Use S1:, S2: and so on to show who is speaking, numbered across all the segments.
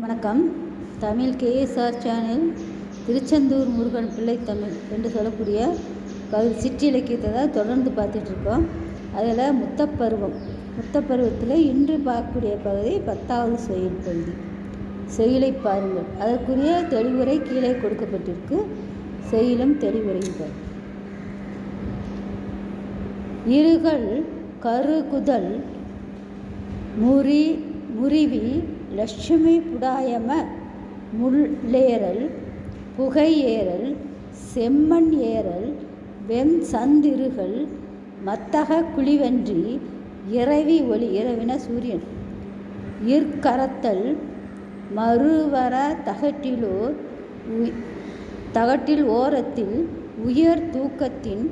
S1: வணக்கம். Tamil KSR channel Tiruchendur Murugan பிள்ளை தமிழ் என்று சொல்லக்கூடிய கவி சிற்றிலக்கியத்தை தான் தொடர்ந்து பார்த்துட்ருக்கோம் அதில் முத்தப்பருவம். முத்தப்பருவத்தில் இன்று பார்க்கக்கூடிய பகுதி பத்தாவது செயல் பகுதி. செயலை பாருங்கள். அதற்குரிய தெளிவுரை கீழே கொடுக்கப்பட்டிருக்கு. செயலும் தெளிவுரையும் பாருங்கள் இருகள் கருகுதல் முறி முறிவி லட்சுமி புடாயம முள்ளேறல் புகை ஏறல் செம்மண் ஏறல் வெண் சந்திருகள் மத்தக குழிவன்றி இரவி ஒளி இரவின சூரியன். இற்கரத்தல் மறுவர தகட்டிலோர் தகட்டில் ஓரத்தில் உயர் தூக்கத்தின்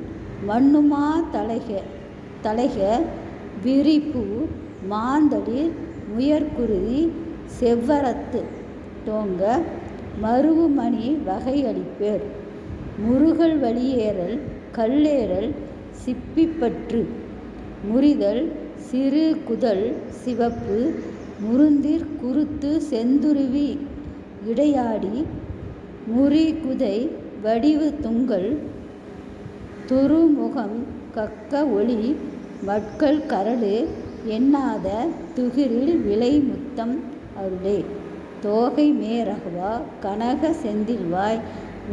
S1: மண்ணுமா தலைக தலைக விரிப்பு மாந்தளிர் முயற்குருதி செவ்வரத்து தோங்க மருவுமணி வகையளிப்பேர். முருகல் வழியேறல் கல்லேறல் சிப்பிப்பற்று. முறிதல் சிறு குதல் சிவப்பு. முருந்திற் குருத்து செந்துருவி இடையாடி. முறிகுதை வடிவு துங்கல் துருமுகம் கக்க ஒளி வட்கல் கரடு எண்ணாத துகிரில் விலை முத்தம். அருளே. தோகை மேரகவா கனக செந்தில்வாய்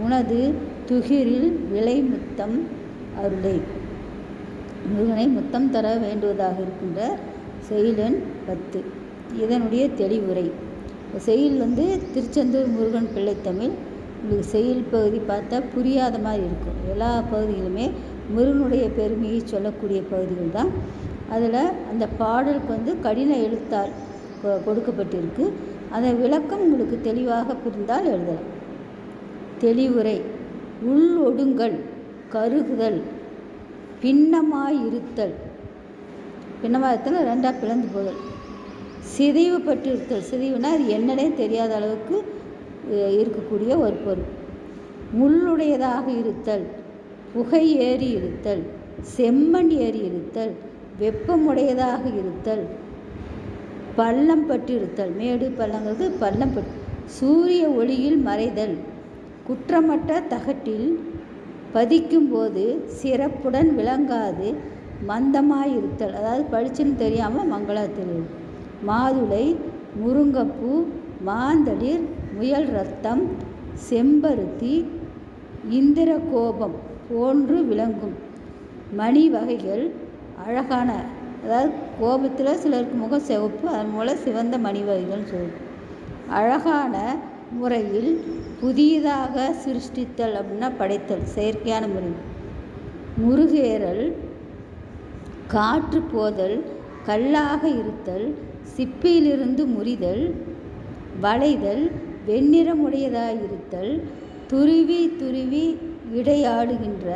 S1: உனது துகிரில் விலை முத்தம் அருளே. முருகனை முத்தம் தர வேண்டுவதாக இருக்கின்ற செயலன் பத்து. இதனுடைய தெளிவுரை. செயல் வந்து திருச்செந்தூர் முருகன் பிள்ளைத்தமிழ் உங்களுக்கு செயல் பகுதி பார்த்தா புரியாத மாதிரி இருக்கும். எல்லா பகுதிகளுமே முருகனுடைய பெருமையை சொல்லக்கூடிய பகுதிகள் தான். அதில் அந்த பாடலுக்கு வந்து கடின எழுத்தால் கொடுக்கப்பட்டிருக்கு. அந்த விளக்கம் உங்களுக்கு தெளிவாக புரிந்தால் எழுதலாம். தெளிவுரை. உள் ஒடுங்கல் கருகுதல் பின்னமாயிருத்தல். பின்னமாயிருத்தல் ரெண்டாக பிளந்து போதல். சிதைவு பட்டிருத்தல். சிதைவுனா அது என்னன்னே தெரியாத அளவுக்கு இருக்கக்கூடிய ஒரு பொருள். முள்ளுடையதாக இருத்தல். புகை ஏறி இருத்தல் செம்மண் ஏறி இருத்தல் வெப்பமுடையதாக இருத்தல். பள்ளம் பட்டிருத்தல் மேடு பள்ளங்கிறது பள்ளம் பட்டு சூரிய ஒளியில் மறைதல். குற்றமற்ற தகட்டில் பதிக்கும்போது சிறப்புடன் விளங்காது மந்தமாயிருத்தல். அதாவது படிச்சுன்னு தெரியாமல் மங்களத்தில் மாதுளை முருங்கப்பூ மாந்தளிர் முயல் ரத்தம் செம்பருத்தி இந்திர கோபம் போன்று விளங்கும். மணி வகைகள் அழகான அதாவது கோபத்தில் சிலருக்கு முகம் சிவப்பு அதன் மூலம் சிவந்த மணி வகைகள் சொல்லும் அழகான முறையில் புதியதாக சிருஷ்டித்தல் அப்படின்னா படைத்தல் செயற்கையான முறை. முருகேறல் காற்று போதல் கல்லாக இருத்தல் சிப்பியிலிருந்து முறிதல் வளைதல் வெண்ணிறமுடையதாயிருத்தல் துருவி துருவி இடையாடுகின்ற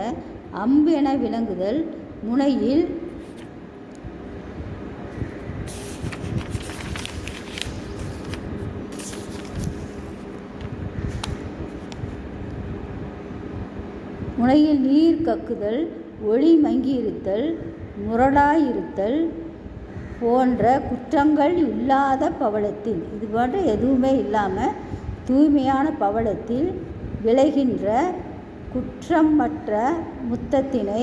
S1: அம்பு என விளங்குதல் முனையில் முனையில் நீர் கக்குதல் ஒளி மங்கியிருத்தல் முரடாயிருத்தல் போன்ற குற்றங்கள் இல்லாத பவளத்தில் இது போன்ற எதுவுமே இல்லாமல் தூய்மையான பவளத்தில் விளைகின்ற குற்றமற்ற முத்தத்தினை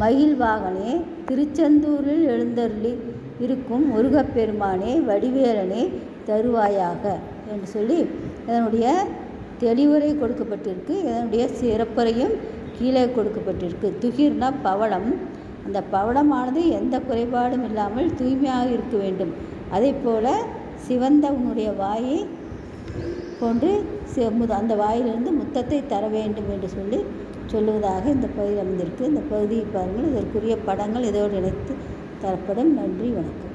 S1: மயில்வாகனே திருச்செந்தூரில் எழுந்தருளி இருக்கும் முருகப்பெருமானே வடிவேலனே தருவாயாக என்று சொல்லி இதனுடைய தெளிவுரை கொடுக்கப்பட்டிருக்கு. இதனுடைய சிறப்புரையும் கீழே கொடுக்கப்பட்டிருக்கு. துகிர்னா பவளம். அந்த பவளமானது எந்த குறைபாடும் இல்லாமல் தூய்மையாக இருக்க வேண்டும். அதே போல் சிவந்த உன்னுடைய வாயை முத அந்த வாயிலிருந்து முத்தத்தை தர வேண்டும் என்று சொல்லி சொல்லுவதாக இந்த பகுதியில் அமைந்திருக்கு. இந்த பகுதியை பாருங்கள். இதற்குரிய படங்கள் இதோடு இணைத்து தரப்படும். நன்றி வணக்கம்.